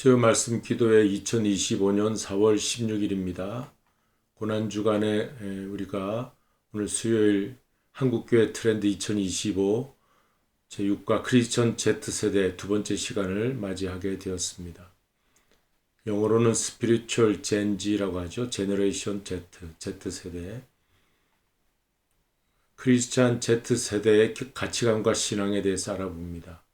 수요 말씀 기도회 2025년 4월 16일입니다. 고난 주간에 우리가 오늘 수요일 한국교회 트렌드 2025 제6과 크리스천 Z세대 두 번째 시간을 맞이하게 되었습니다. 영어로는 스피리추얼 젠지라고 하죠. 제너레이션 Z, Z세대. 크리스찬 Z세대의 가치관과 신앙에 대해서 알아봅니다.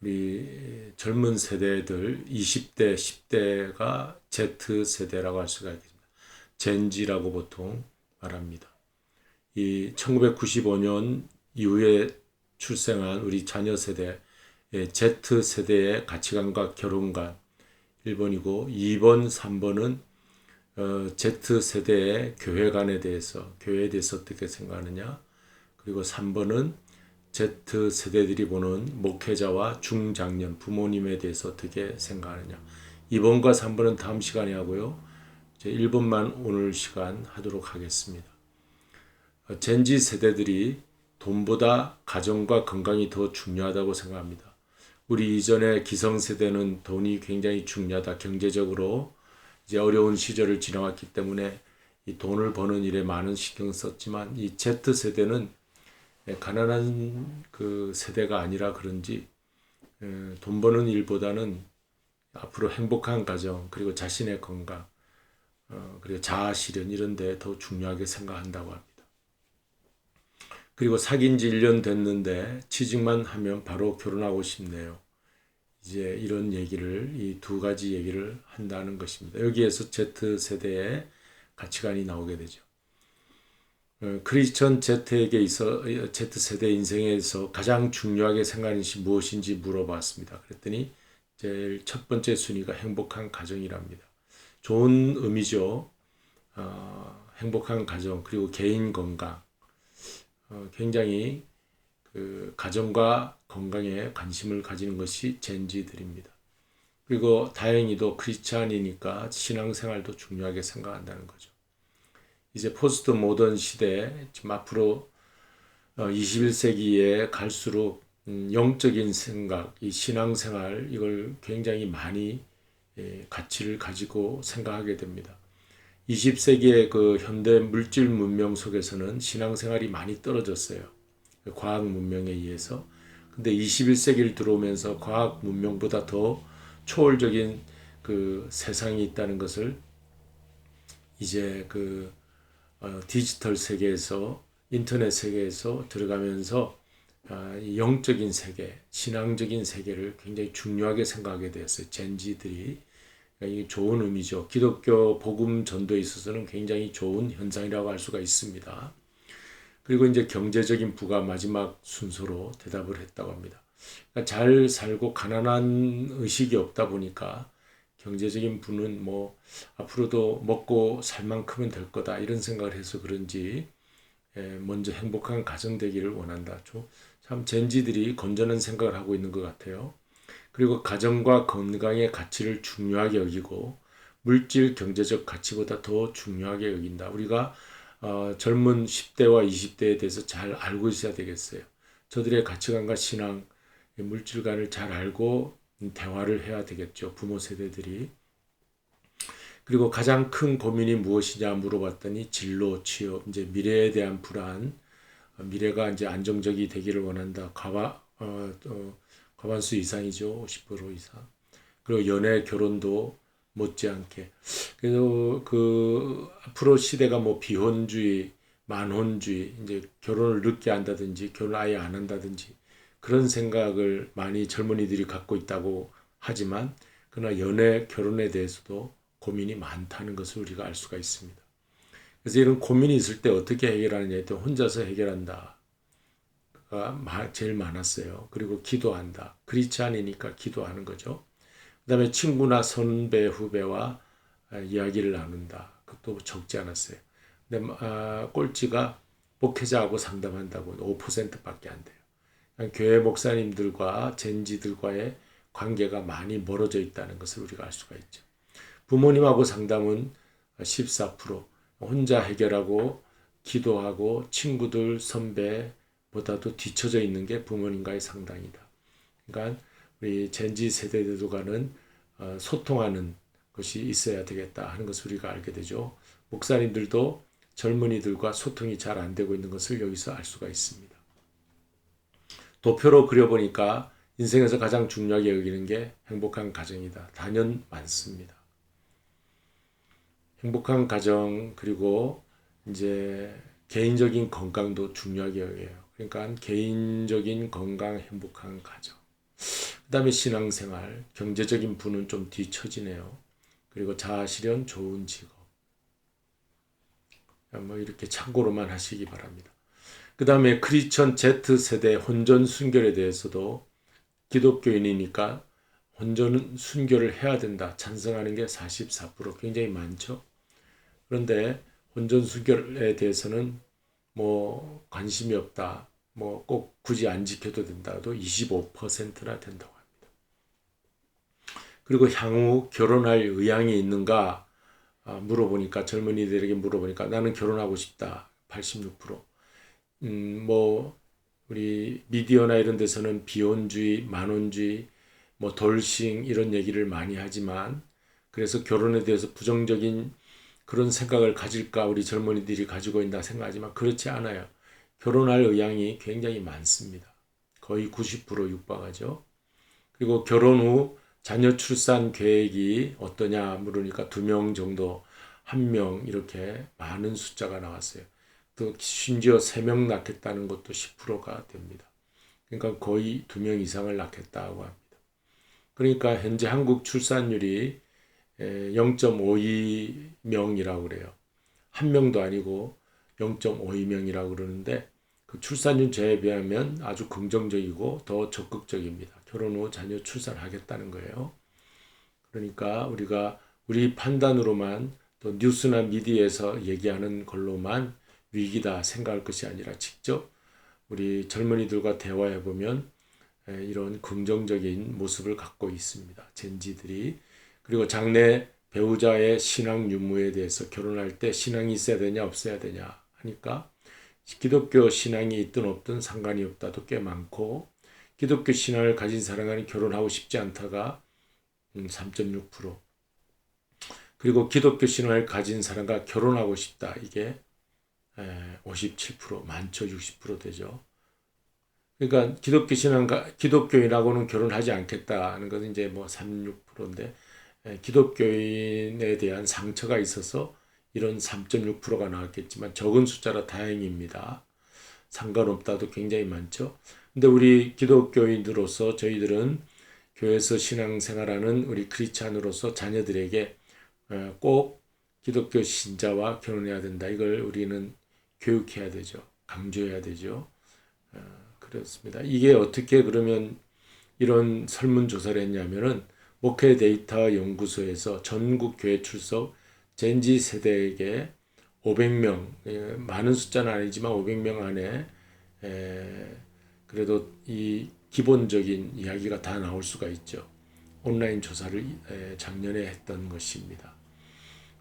우리 젊은 세대들 20대, 10대가 Z세대라고 할 수가 있습니다. 젠지라고 보통 말합니다. 이 1995년 이후에 출생한 우리 자녀 세대 Z세대의 가치관과 결혼관 1번이고 2번, 3번은 어, Z세대의 교회관에 대해서 교회에 대해서 어떻게 생각하느냐 그리고 3번은 Z세대들이 보는 목회자와 중장년, 부모님에 대해서 어떻게 생각하느냐. 2번과 3번은 다음 시간에 하고요. 이제 1번만 오늘 시간 하도록 하겠습니다. 어, 젠지 세대들이 돈보다 가정과 건강이 더 중요하다고 생각합니다. 우리 이전의 기성세대는 돈이 굉장히 중요하다. 경제적으로 이제 어려운 시절을 지나왔기 때문에 이 돈을 버는 일에 많은 신경 썼지만 이 Z세대는 예, 가난한 그 세대가 아니라 그런지 예, 돈 버는 일보다는 앞으로 행복한 가정 그리고 자신의 건강 어, 그리고 자아 실현 이런 데 더 중요하게 생각한다고 합니다. 그리고 사귄 지 1년 됐는데 취직만 하면 바로 결혼하고 싶네요. 이제 이런 얘기를 이 두 가지 얘기를 한다는 것입니다. 여기에서 Z세대의 가치관이 나오게 되죠. 어, 크리스천 Z에게 있어 Z세대 인생에서 가장 중요하게 생각하는 것이 무엇인지 물어봤습니다. 그랬더니 제일 첫 번째 순위가 행복한 가정이랍니다. 좋은 의미죠. 어, 행복한 가정 그리고 개인 건강 어, 굉장히 그 가정과 건강에 관심을 가지는 것이 젠지들입니다. 그리고 다행히도 크리스찬이니까 신앙생활도 중요하게 생각한다는 거죠. 이제 포스트 모던 시대 지금 앞으로 21세기에 어, 갈수록 음, 영적인 생각, 이 신앙생활 이걸 굉장히 많이 예, 가치를 가지고 생각하게 됩니다. 20세기의 그 현대 물질 문명 속에서는 신앙생활이 많이 떨어졌어요. 과학 문명에 의해서. 근데 21세기를 들어오면서 과학 문명보다 더 초월적인 그 세상이 있다는 것을 이제 그 어, 디지털 세계에서 인터넷 세계에서 들어가면서 어, 영적인 세계, 신앙적인 세계를 굉장히 중요하게 생각하게 되었어요. 젠지들이 그러니까 이게 좋은 의미죠. 기독교 복음 전도에 있어서는 굉장히 좋은 현상이라고 할 수가 있습니다. 그리고 이제 경제적인 부가 마지막 순서로 대답을 했다고 합니다. 그러니까 잘 살고 가난한 의식이 없다 보니까 경제적인 부는 뭐 앞으로도 먹고 살 만큼은 될 거다 이런 생각을 해서 그런지 예, 먼저 행복한 가정 되기를 원한다. 참 젠지들이 건전한 생각을 하고 있는 것 같아요. 그리고 가정과 건강의 가치를 중요하게 여기고 물질 경제적 가치보다 더 중요하게 여긴다. 우리가 어, 젊은 10대와 20대에 대해서 잘 알고 있어야 되겠어요. 저들의 가치관과 신앙, 물질관을 잘 알고 대화를 해야 되겠죠. 부모 세대들이. 그리고 가장 큰 고민이 무엇이냐 물어봤더니 진로, 취업, 이제 미래에 대한 불안, 어, 미래가 이제 안정적이 되기를 원한다. 과반, 어, 어, 과반수 이상이죠. 50% 이상. 그리고 연애, 결혼도 못지않게. 그래서 그 앞으로 시대가 뭐 비혼주의, 만혼주의, 이제 결혼을 늦게 한다든지 결혼 아예 안 한다든지 그런 생각을 많이 젊은이들이 갖고 있다고 하지만 그러나 연애, 결혼에 대해서도 고민이 많다는 것을 우리가 알 수가 있습니다. 그래서 이런 고민이 있을 때 어떻게 해결하느냐에 대 혼자서 해결한다. 가 제일 많았어요. 그리고 기도한다. 크리스찬이니까 기도하는 거죠. 그 다음에 친구나 선배, 후배와 아, 이야기를 나눈다. 그것도 적지 않았어요. 근데 아, 꼴찌가 목회자하고 상담한다고 5%밖에 안 돼요. 교회 목사님들과 젠지들과의 관계가 많이 멀어져 있다는 것을 우리가 알 수가 있죠. 부모님하고 상담은 14%, 혼자 해결하고 기도하고 친구들, 선배보다도 뒤쳐져 있는 게 부모님과의 상담이다. 그러니까 우리 젠지 세대들과는 어, 소통하는 것이 있어야 되겠다 하는 것을 우리가 알게 되죠. 목사님들도 젊은이들과 소통이 잘 안 되고 있는 것을 여기서 알 수가 있습니다. 도표로 그려보니까 인생에서 가장 중요하게 여기는 게 행복한 가정이다. 단연 많습니다. 행복한 가정 그리고 이제 개인적인 건강도 중요하게 여겨요. 그러니까 개인적인 건강 행복한 가정. 그다음에 신앙생활, 경제적인 부는 좀 뒤처지네요. 그리고 자아실현 좋은 직업. 뭐 이렇게 참고로만 하시기 바랍니다. 그 다음에 크리스천 Z세대 혼전 순결에 대해서도 기독교인이니까 혼전 순결을 해야 된다. 찬성하는 게 44% 굉장히 많죠. 그런데 혼전 순결에 대해서는 뭐 관심이 없다. 뭐 꼭 굳이 안 지켜도 된다도 25%나 된다고 합니다. 그리고 향후 결혼할 의향이 있는가 아, 물어보니까 젊은이들에게 물어보니까 나는 결혼하고 싶다. 86%. 음, 뭐 우리 미디어나 이런 데서는 비혼주의, 만혼주의, 뭐 돌싱 이런 얘기를 많이 하지만 그래서 결혼에 대해서 부정적인 그런 생각을 가질까 우리 젊은이들이 가지고 있다 생각하지만 그렇지 않아요. 결혼할 의향이 굉장히 많습니다. 거의 90% 육박하죠. 그리고 결혼 후 자녀 출산 계획이 어떠냐 물으니까 두 명 정도, 한 명 이렇게 많은 숫자가 나왔어요. 또 심지어 세 명 낳겠다는 것도 10%가 됩니다. 그러니까 거의 두 명 이상을 낳겠다고 합니다. 그러니까 현재 한국 출산율이 0.52명이라고 그래요. 한 명도 아니고 0.52명이라고 그러는데 그 출산율 제에 비하면 아주 긍정적이고 더 적극적입니다. 결혼 후 자녀 출산하겠다는 거예요. 그러니까 우리가 우리 판단으로만 또 뉴스나 미디어에서 얘기하는 걸로만 위기다 생각할 것이 아니라 직접 우리 젊은이들과 대화해 보면 이런 긍정적인 모습을 갖고 있습니다. 젠지들이. 그리고 장래 배우자의 신앙 유무에 대해서 결혼할 때 신앙이 있어야 되냐 없어야 되냐 하니까 기독교 신앙이 있든 없든 상관이 없다도 꽤 많고 기독교 신앙을 가진 사람은 결혼하고 싶지 않다가 3.6% 음, 그리고 기독교 신앙을 가진 사람과 결혼하고 싶다. 이게 57% 많죠 60% 되죠. 그러니까 기독교 신앙가 기독교인하고는 결혼하지 않겠다는 것은 이제 뭐 36%인데 기독교인에 대한 상처가 있어서 이런 3.6%가 나왔겠지만 적은 숫자라 다행입니다. 상관없다도 굉장히 많죠. 근데 우리 기독교인으로서 저희들은 교회에서 신앙생활하는 우리 크리스찬으로서 자녀들에게 꼭 기독교 신자와 결혼해야 된다. 이걸 우리는 교육해야 되죠. 강조해야 되죠. 그렇습니다. 이게 어떻게 그러면 이런 설문조사를 했냐면은 목회 데이터 연구소에서 전국 교회 출석 젠지 세대에게 500명 예, 많은 숫자는 아니지만 500명 안에 에, 그래도 이 기본적인 이야기가 다 나올 수가 있죠. 온라인 조사를 에, 작년에 했던 것입니다.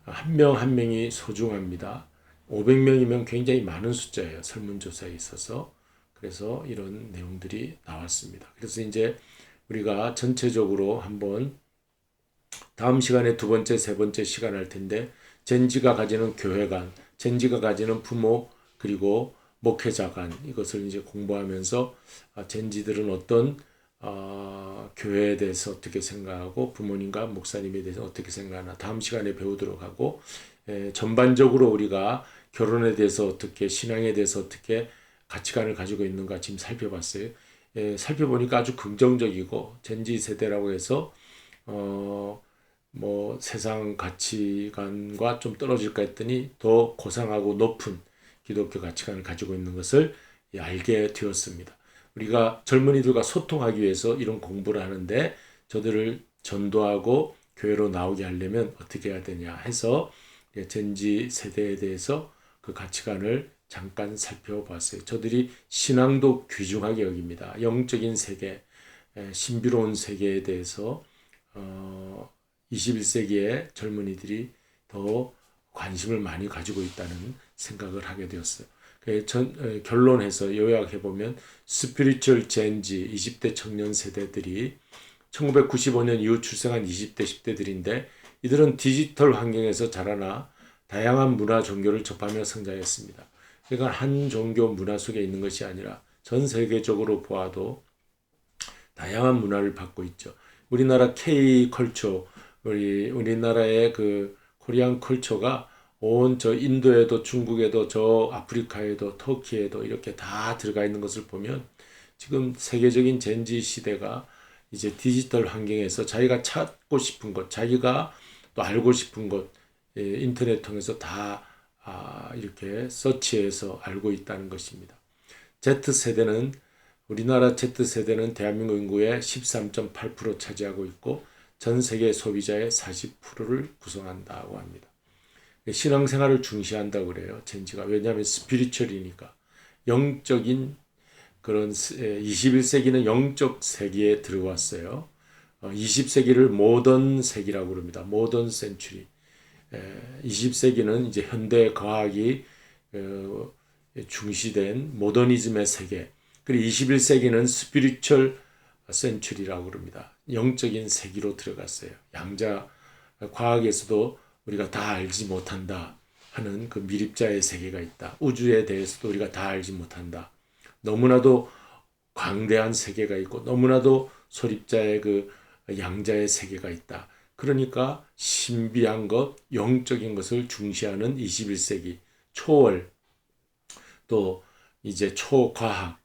한 명한 명이 소중합니다. 500명이면 굉장히 많은 숫자예요. 설문조사에 있어서. 그래서 이런 내용들이 나왔습니다. 그래서 이제 우리가 전체적으로 한번 다음 시간에 두 번째, 세 번째 시간 할 텐데 젠지가 가지는 교회관, 젠지가 가지는 부모 그리고 목회자간 이것을 이제 공부하면서 아, 젠지들은 어떤 어, 교회에 대해서 어떻게 생각하고 부모님과 목사님에 대해서 어떻게 생각하나 다음 시간에 배우도록 하고 에, 전반적으로 우리가 결혼에 대해서 어떻게 신앙에 대해서 어떻게 가치관을 가지고 있는가 지금 살펴봤어요. 예, 살펴보니까 아주 긍정적이고 젠지 세대라고 해서 어, 뭐 세상 가치관과 좀 떨어질까 했더니 더 고상하고 높은 기독교 가치관을 가지고 있는 것을 알게 되었습니다. 우리가 젊은이들과 소통하기 위해서 이런 공부를 하는데 저들을 전도하고 교회로 나오게 하려면 어떻게 해야 되냐 해서 젠지 세대에 대해서 그 가치관을 잠깐 살펴봤어요. 저들이 신앙도 귀중하게 여깁니다. 영적인 세계, 신비로운 세계에 대해서 어, 21세기의 젊은이들이 더 관심을 많이 가지고 있다는 생각을 하게 되었어요. 전, 결론해서 요약해 보면 스피리추얼 젠지 20대 청년 세대들이 1995년 이후 출생한 20대, 10대들인데 이들은 디지털 환경에서 자라나 다양한 문화, 종교를 접하며 성장했습니다. 그러니까 한 종교 문화 속에 있는 것이 아니라 전 세계적으로 보아도 다양한 문화를 받고 있죠. 우리나라 K 컬처, 우리 우리나라의 그 코리안 컬처가 온 저 인도에도 중국에도 저 아프리카에도 터키에도 이렇게 다 들어가 있는 것을 보면 지금 세계적인 젠지 시대가 이제 디지털 환경에서 자기가 찾고 싶은 것, 자기가 또 알고 싶은 것, 예, 인터넷 통해서 다 아, 이렇게 서치해서 알고 있다는 것입니다. Z세대는 우리나라 Z세대는 대한민국 인구의 13.8% 차지하고 있고 전 세계 소비자의 40%를 구성한다고 합니다. 신앙생활을 중시한다고 그래요. 젠지가 왜냐하면 스피리추얼이니까 영적인 그런 21세기는 영적 세기에 들어왔어요. 20세기를 모던 세기라고 그럽니다. 모던 센츄리. 20세기는 이제 현대 과학이 어, 중시된 모더니즘의 세계. 그리고 21세기는 스피리추얼 센츄리라고 그럽니다. 영적인 세기로 들어갔어요. 양자 과학에서도 우리가 다 알지 못한다 하는 그 미립자의 세계가 있다. 우주에 대해서도 우리가 다 알지 못한다. 너무나도 광대한 세계가 있고 너무나도 소립자의 그 양자의 세계가 있다. 그러니까 신비한 것, 영적인 것을 중시하는 21세기 초월 또 이제 초과학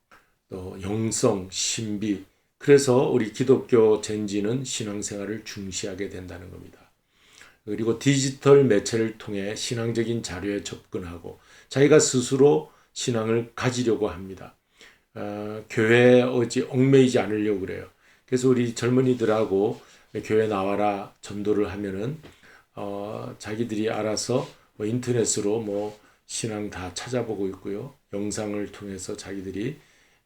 또 영성, 신비 그래서 우리 기독교 젠지는 신앙생활을 중시하게 된다는 겁니다. 그리고 디지털 매체를 통해 신앙적인 자료에 접근하고 자기가 스스로 신앙을 가지려고 합니다. 어, 교회에 어지 얽매이지 않으려고 그래요. 그래서 우리 젊은이들하고 교회 나와라 전도를 하면은 어, 자기들이 알아서 뭐 인터넷으로 뭐 신앙 다 찾아보고 있고요. 영상을 통해서 자기들이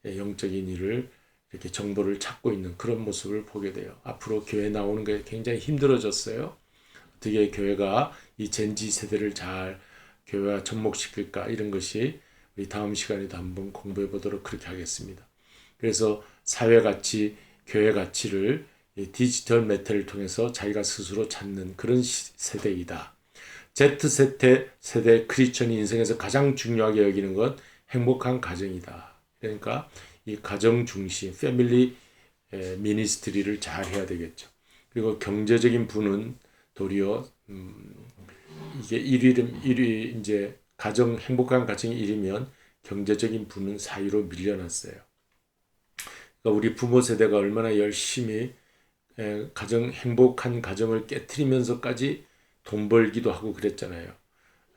영적인 일을 이렇게 정보를 찾고 있는 그런 모습을 보게 돼요. 앞으로 교회 나오는 게 굉장히 힘들어졌어요. 어떻게 교회가 이 젠지 세대를 잘 교회와 접목시킬까 이런 것이 우리 다음 시간에도 한번 공부해 보도록 그렇게 하겠습니다. 그래서 사회 가치, 교회 가치를 디지털 매체를 통해서 자기가 스스로 찾는 그런 세대이다. Z세대 세대 크리스천 인생에서 가장 중요하게 여기는 건 행복한 가정이다. 그러니까 이 가정 중심, 패밀리 미니스트리를 잘 해야 되겠죠. 그리고 경제적인 부는 도리어 음, 이게 일위 일위 이제 가정 행복한 가정이 일이면 경제적인 부는 사유로 밀려났어요. 그러니까 우리 부모 세대가 얼마나 열심히 가정 행복한 가정을 깨뜨리면서까지 돈 벌기도 하고 그랬잖아요.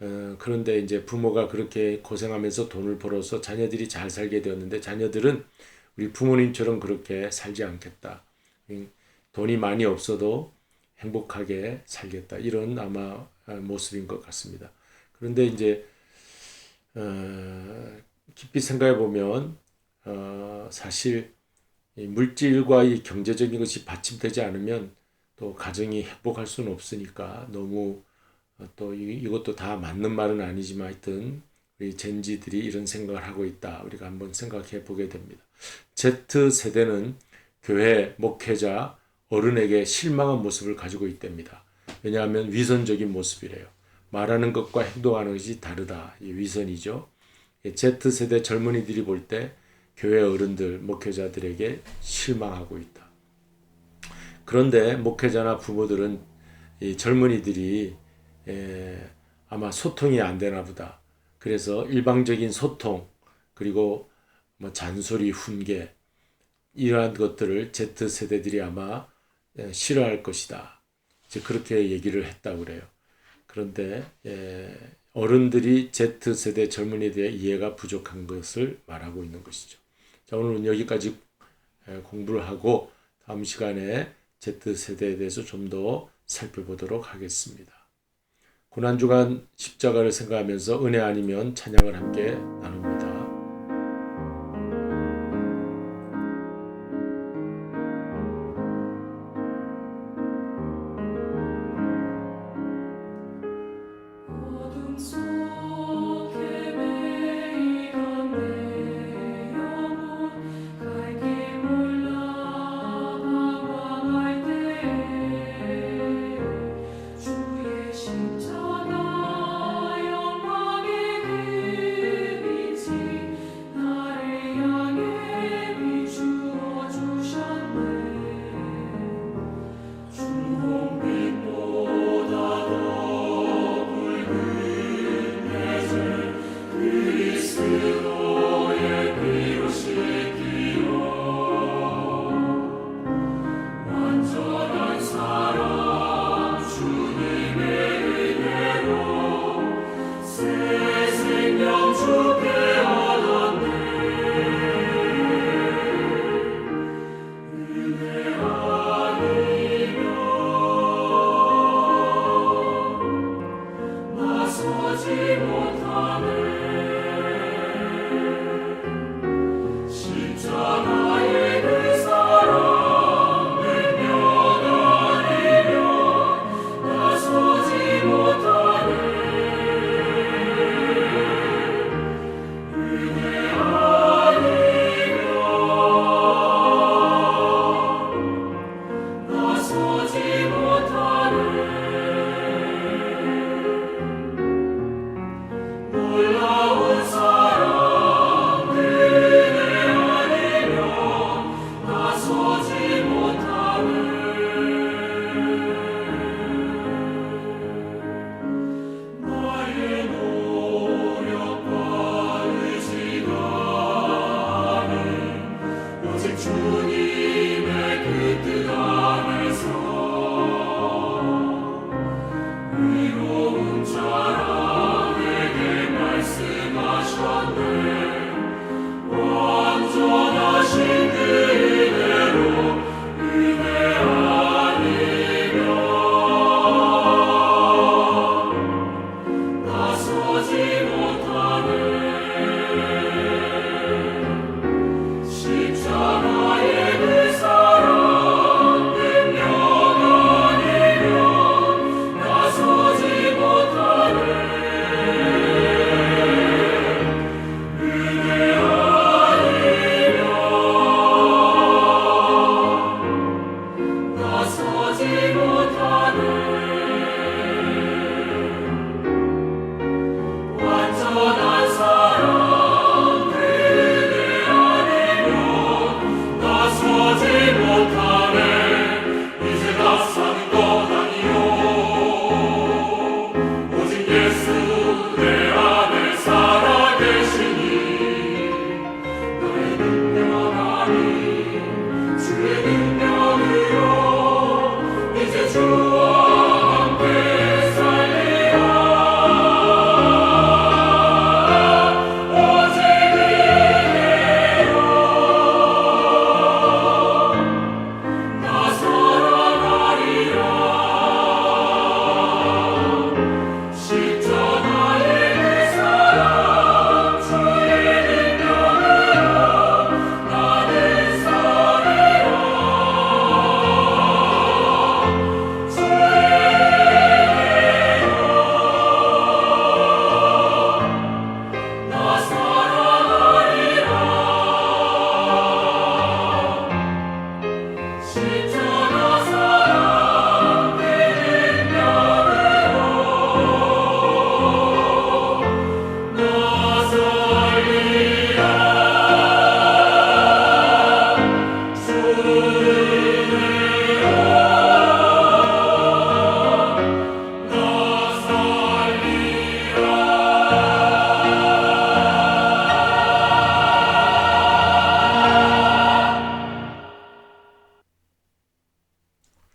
어, 그런데 이제 부모가 그렇게 고생하면서 돈을 벌어서 자녀들이 잘 살게 되었는데 자녀들은 우리 부모님처럼 그렇게 살지 않겠다. 음, 돈이 많이 없어도 행복하게 살겠다. 이런 아마 어, 모습인 것 같습니다. 그런데 이제 어, 깊이 생각해 보면 어, 사실 이 물질과 이 경제적인 것이 받침되지 않으면 또 가정이 행복할 수는 없으니까 너무 어, 또 이, 이것도 다 맞는 말은 아니지만 하여튼 우리 젠지들이 이런 생각을 하고 있다. 우리가 한번 생각해 보게 됩니다. Z 세대는 교회 목회자 어른에게 실망한 모습을 가지고 있답니다. 왜냐하면 위선적인 모습이래요. 말하는 것과 행동하는 것이 다르다. 이 위선이죠. Z세대 젊은이들이 볼 때 교회 어른들, 목회자들에게 실망하고 있다. 그런데 목회자나 부모들은 이 젊은이들이 에, 아마 소통이 안 되나 보다. 그래서 일방적인 소통, 그리고 뭐 잔소리, 훈계, 이러한 것들을 Z세대들이 아마 싫어할 것이다. 이제 그렇게 얘기를 했다고 그래요. 그런데 예, 어른들이 Z세대 젊은이들의 이해가 부족한 것을 말하고 있는 것이죠. 자, 오늘은 여기까지 공부를 하고 다음 시간에 Z세대에 대해서 좀 더 살펴보도록 하겠습니다. 고난주간 십자가를 생각하면서 은혜 아니면 찬양을 함께 나눕니다.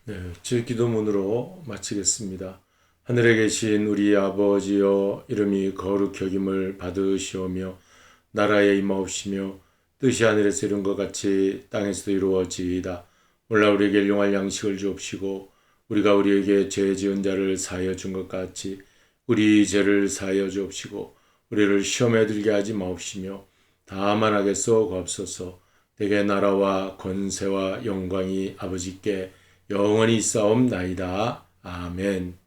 네, 제 기도문으로 마치겠습니다. 하늘에 계신 우리 아버지여 이름이 거룩히 여김을 받으시오며 나라에 임하옵시며 뜻이 하늘에서 이룬 것 같이 땅에서도 이루어지이다. 오늘 우리에게 일용할 양식을 주옵시고 우리가 우리에게 죄 지은 자를 사하여 준 것 같이 우리 죄를 사하여 주옵시고 우리를 시험에 들게 하지 마옵시며 다만 하겠소 고옵소서 대개 나라와 권세와 영광이 아버지께 영원히 싸움나이다. 아멘.